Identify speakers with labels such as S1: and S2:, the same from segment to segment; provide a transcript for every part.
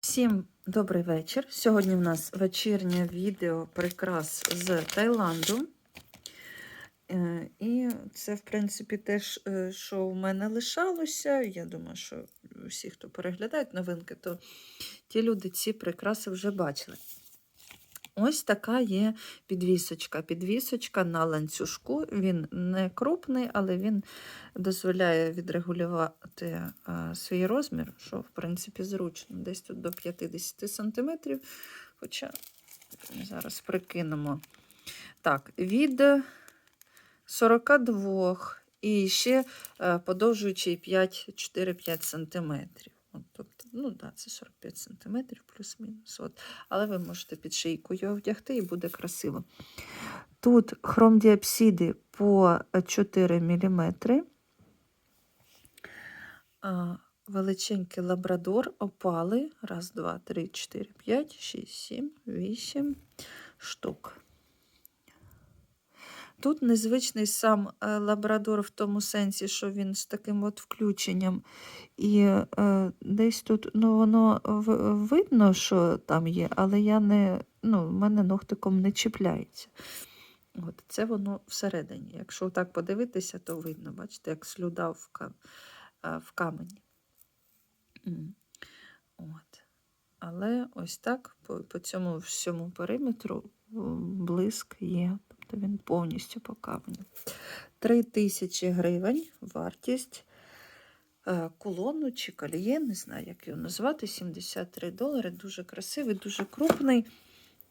S1: Всім добрий вечір. Сьогодні в нас вечірнє відео прикрас з Таїланду. Е, І це, в принципі, теж, е, що в мене лишалося. Я думаю, що всі, хто переглядають новинки, то ті люди ці прикраси вже бачили. Ось така є підвісочка. Підвісочка на ланцюжку. Він не крупний, але він дозволяє відрегулювати свій розмір, що, в принципі, зручно. Десь тут до 50 см. Хоча зараз прикинемо. Так, від 42 і ще подовжуючий 5, 4-5 см. От, тобто, ну да, це 45 см плюс-мінус. От. Але ви можете під шийку його вдягти і буде красиво. Тут хромдіапсиди по 4 мм. Величенький лабрадор, опали. Раз, два, три, чотири, п'ять, шість, сім, вісім штук. Тут незвичний сам е, лабрадор в тому сенсі, що він з таким от включенням. І е, десь тут ну, воно видно, що там є, але я не, ну, в мене ногтиком не чіпляється. От, це воно всередині. Якщо так подивитися, то видно, бачите, як слюда в, ка- а, в камені. От. Але ось так по, по цьому всьому периметру блиск є. Тобто він повністю по каменю. 3 тисячі гривень вартість е, кулону чи коліє, не знаю, як його назвати, 73 долари. Дуже красивий, дуже крупний.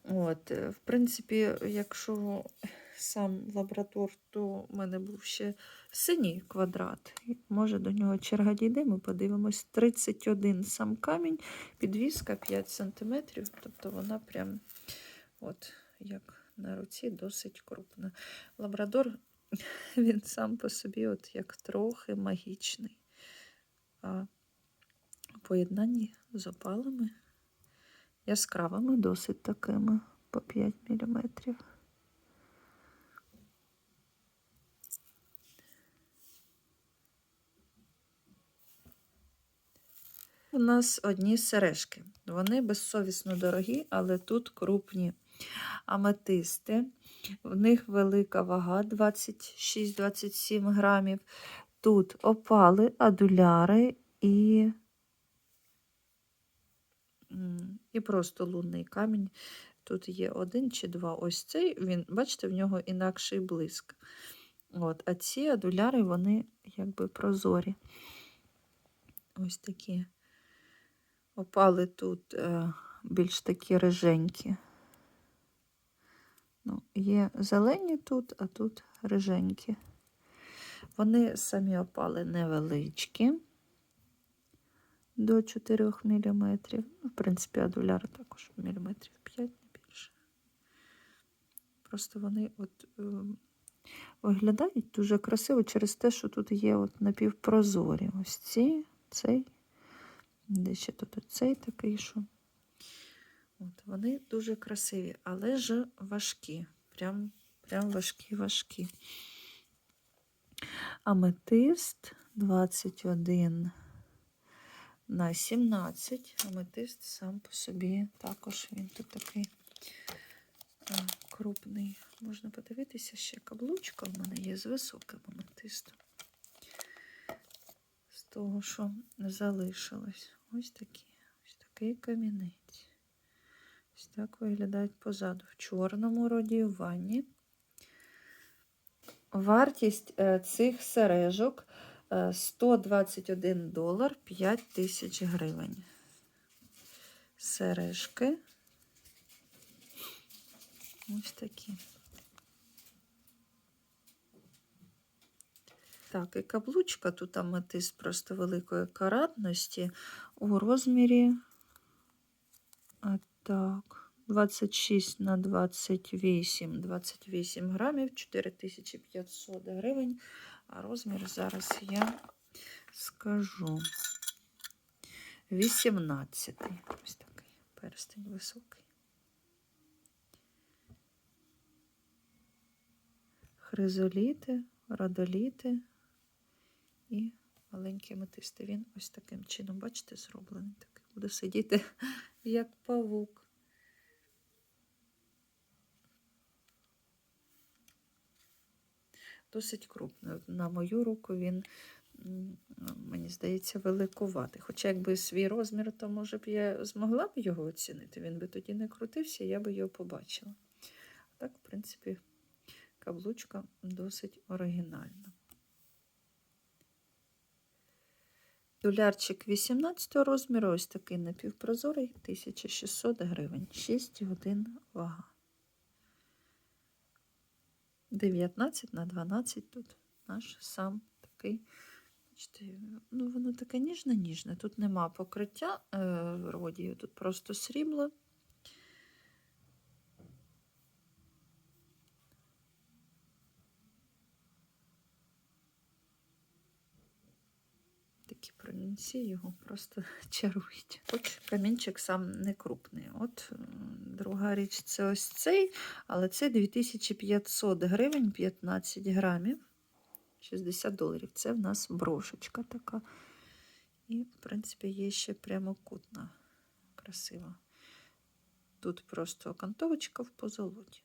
S1: От, е, в принципі, якщо сам лабрадор, то в мене був ще синій квадрат. Може, до нього черга дійде, ми подивимось. 31 сам камінь, підвіска 5 см, тобто вона прям, от, як на руці, досить крупна. Лабрадор, він сам по собі, от як трохи магічний. А в поєднанні з опалами яскравими, досить такими по 5 мм. У нас одні сережки. Вони безсовісно дорогі, але тут крупні аметисти. В них велика вага 26-27 грамів. Тут опали, адуляри і, і просто лунний камінь. Тут є один чи два. Ось цей, він, бачите, в нього інакший блиск. От, а ці адуляри, вони якби прозорі. Ось такі. Опали тут е, більш такі риженькі. Ну, є зелені тут, а тут риженькі. Вони самі опали невеличкі до 4 мм. Ну, в принципі, адуляр також міліметрів 5 не більше. Просто вони от, е, виглядають дуже красиво через те, що тут є от напівпрозорі. Ось ці, цей. Де ще тут цей такий, що. От, вони дуже красиві, але ж важкі. Прям, прям важкі, важкі. Аметист 21 на 17. Аметист сам по собі також він тут такий крупний. Можна подивитися, ще каблучка в мене є з високим аметистом. З того, що залишилось. Ось такі, ось такий камінець. Ось так виглядають позаду. В чорному родіюванні. Вартість е, цих сережок е, 121 долар 5 тисяч гривень. Сережки. Ось такі. Так, і каблучка тут аметист просто великої каратності у розмірі так, 26 на 28, 28 грамів, 4500 гривень. А розмір зараз я скажу 18. Ось такий перстень високий. Хризоліти, радоліти і маленькі метисти. Він ось таким чином, бачите, зроблений буде сидіти як павук. Досить крупний. На мою руку він, мені здається, великуватий. Хоча якби свій розмір, то може б я змогла б його оцінити. Він би тоді не крутився, я би його побачила. Так, в принципі, каблучка досить оригінальна. Дулярчик 18 розміру, ось такий напівпрозорий, 1600 гривень, 6 годин вага. 19 на 12 тут наш сам такий. Ну воно таке ніжне-ніжне. Тут нема покриття е, родію, тут просто срібло. Такі промінці його просто чарують. Хоч камінчик сам не крупний. От друга річ це ось цей, але це 2500 гривень, 15 грамів, 60 доларів. Це в нас брошечка така. І, в принципі, є ще прямокутна, красива. Тут просто окантовочка в позолоті.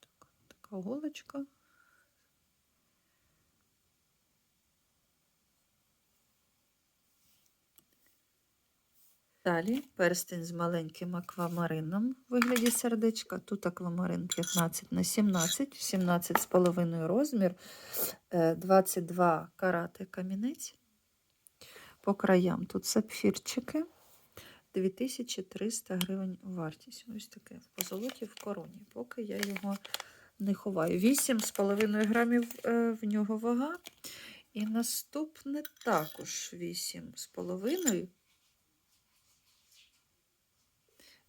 S1: Так, така голочка. Далі перстень з маленьким аквамарином в вигляді сердечка. Тут аквамарин 15 на 17, 17,5 розмір, е, 22 карати камінець. По краям тут сапфірчики. 2300 гривень вартість. Ось таке в позолоті в короні. Поки я його не ховаю. 8,5 грамів е, в нього вага. І наступне також 8,5.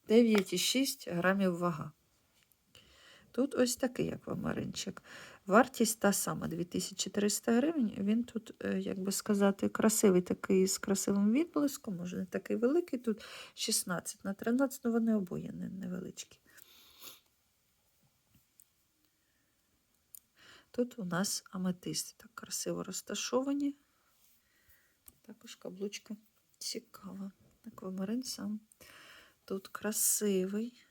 S1: 9,6 грамів вага. Тут ось такий аквамаринчик. Вартість та сама 2300 гривень. Він тут, е, як би сказати, красивий такий з красивим відблиском, може не такий великий. Тут 16 на 13, ну вони обоє невеличкі. Тут у нас аметисти так красиво розташовані. Також каблучка цікава. Аквамарин сам тут красивий.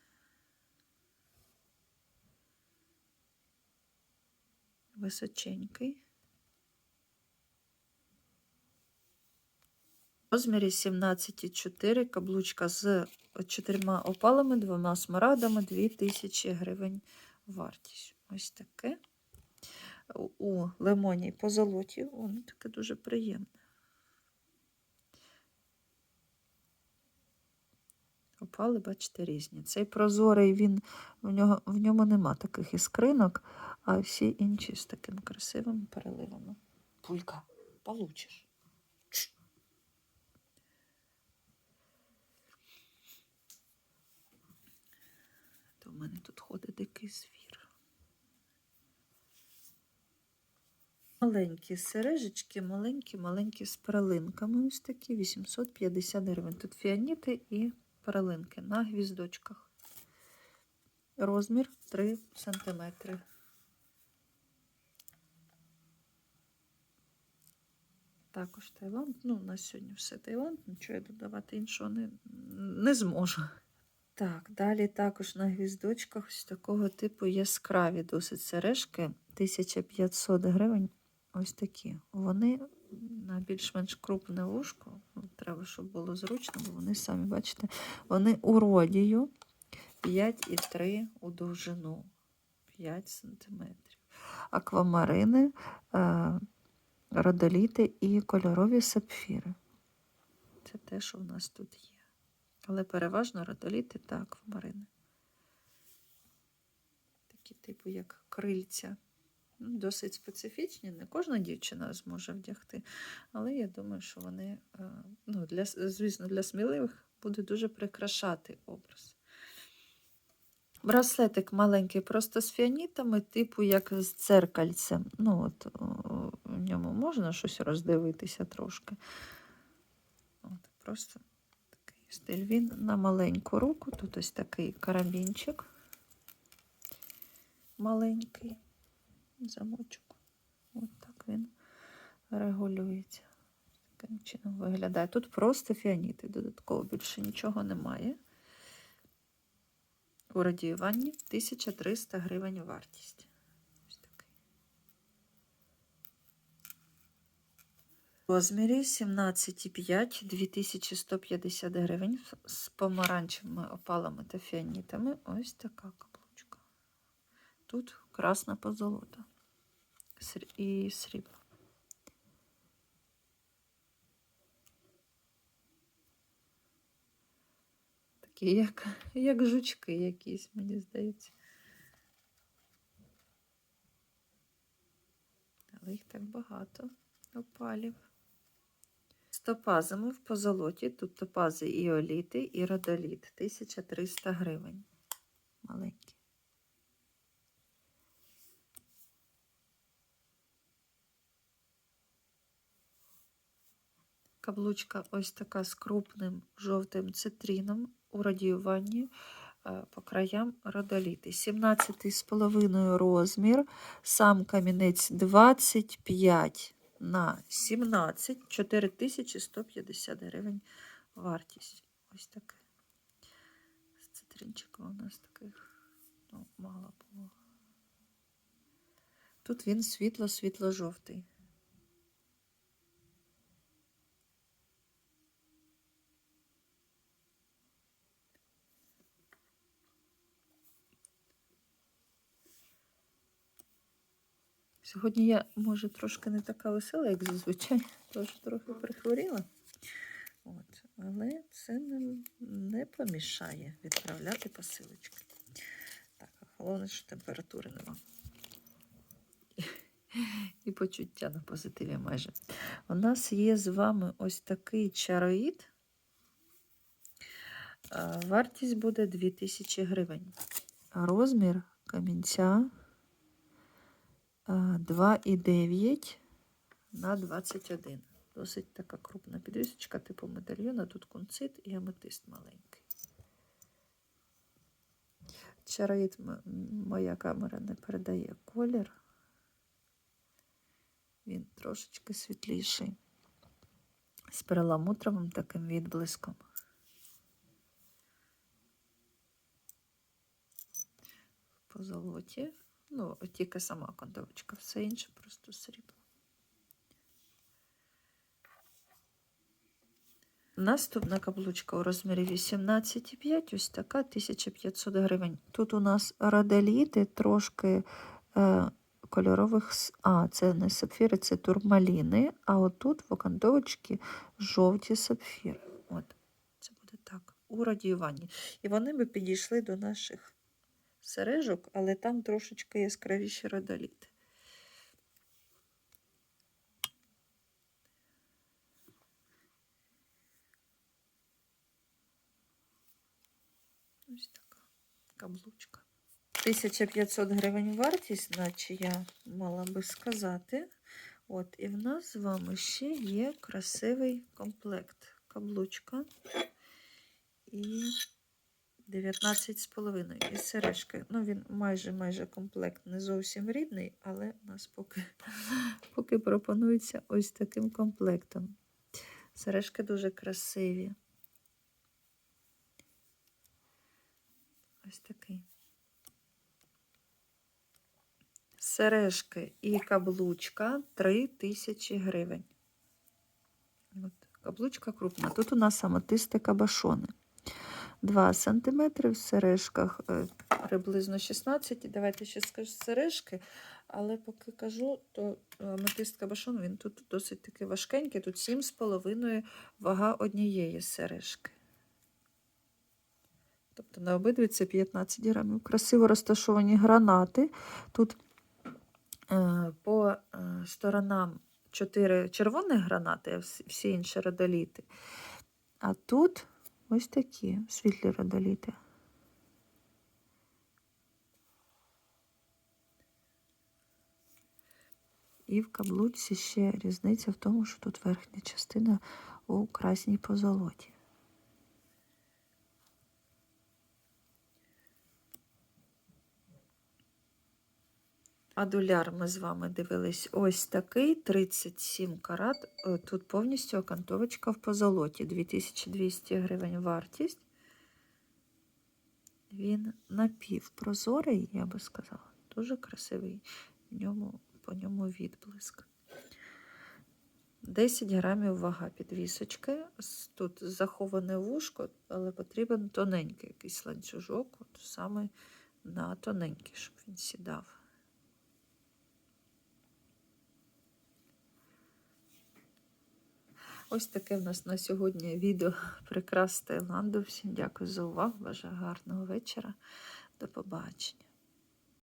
S1: Височенький. В розмірі 17,4 каблучка з чотирма опалами, двома смарадами, 2000 гривень вартість. Ось таке. У- лимоні по золоті, воно таке дуже приємне. Опали, бачите, різні. Цей прозорий, він, в, нього, в ньому нема таких іскринок, а всі інші з такими красивими переливами. Пулька, получиш. То в мене тут ходить дикий звір. Маленькі сережечки, маленькі-маленькі з перелинками. Ось такі 850 гривень. Тут фіаніти і перелинки на гвіздочках. Розмір 3 см. Також Таїланд. Ну, у нас сьогодні все Таїланд, нічого я додавати іншого не, не зможу. Так, далі також на гвіздочках ось такого типу яскраві досить сережки. 1500 гривень. Ось такі. Вони на більш-менш крупне вушко. Треба, щоб було зручно, бо вони самі бачите, вони у родію 5,3 у довжину. 5 см. Аквамарини, е, родоліти і кольорові сапфіри. Це те, що в нас тут є. Але переважно родоліти та аквамарини. Такі, типу, як крильця. Досить специфічні, не кожна дівчина зможе вдягти. Але я думаю, що вони, е, ну, для, звісно, для сміливих буде дуже прикрашати образ. Браслетик маленький, просто з фіанітами, типу як з дзеркальцем. Ну, от, в ньому можна щось роздивитися трошки. От, просто такий стиль. Він на маленьку руку. Тут ось такий карабінчик маленький замочок. От так він регулюється. таким чином виглядає. Тут просто фіаніти, додатково більше нічого немає. У радіюванні 1300 гривень вартість. Ось такий. В розмірі 17,5 2150 гривень з помаранчевими опалами та фіанітами. Ось така каблучка. Тут красна позолота і срібло. Такі, як, як жучки якісь, мені здається. Але їх так багато опалів. З топазами в позолоті. Тут топази і оліти, і родоліт. 1300 гривень. Маленькі. Каблучка ось така з крупним жовтим цитрином у радіюванні е, по краям родоліти. 17,5 розмір, сам камінець 25 на 17, 4150 гривень вартість. Ось таке. З цитринчиком у нас таких ну, мало було. Тут він світло-світло-жовтий. Сьогодні я, може, трошки не така весела, як зазвичай, тож трохи прихворіла. От. Але це не, не помішає відправляти посилочки. Так, а головне, що температури нема. І почуття на позитиві майже. У нас є з вами ось такий чароїд. Вартість буде 2000 гривень. Розмір камінця 2,9 на 21. Досить така крупна підвісочка, типу медальйона. Тут кунцит і аметист маленький. Чароїд моя камера не передає колір. Він трошечки світліший. З перламутровим таким відблиском. По золоті. Ну, тільки сама кондовочка, все інше просто срібло. Наступна каблучка у розмірі 18,5, ось така 1500 гривень. Тут у нас раделіти трошки е, кольорових. А, це не сапфіри, це турмаліни. А отут в окантовочці жовті сапфіри. От, це буде так. У радіюванні. І вони би підійшли до наших сережок, але там трошечки яскравіші радоліти. Ось така каблучка. 1500 гривень вартість, наче я мала би сказати. От, і в нас з вами ще є красивий комплект. Каблучка і 19,5 із сережки. Ну, він майже майже комплект, не зовсім рідний, але у нас поки, поки пропонується ось таким комплектом. Сережки дуже красиві. Ось такий. Сережки і каблучка 3000 гривень. От, каблучка крупна. Тут у нас аметисти кабашони. 2 см в сережках е, приблизно 16. Давайте ще скажу сережки, але поки кажу, то аметист кабашон він тут досить таки важкенький. Тут 7,5 вага однієї сережки. Тобто на обидві це 15 грамів. Красиво розташовані гранати. Тут е, по е, сторонам 4 червоних гранати, а всі інші радоліти. А тут ось такі світлі радоліти. І в каблучці ще різниця в тому, що тут верхня частина у красній позолоті. Адуляр ми з вами дивились ось такий 37 карат. Е, Тут повністю окантовочка в позолоті. 2200 гривень вартість. Він напівпрозорий, я би сказала. Дуже красивий. В ньому, по ньому відблиск. 10 грамів вага підвісочки. Тут заховане вушко, але потрібен тоненький якийсь ланцюжок. От саме на тоненький, щоб він сідав. Ось таке в нас на сьогодні відео прикрас Таїланду. Всім дякую за увагу. Бажаю гарного вечора. До побачення.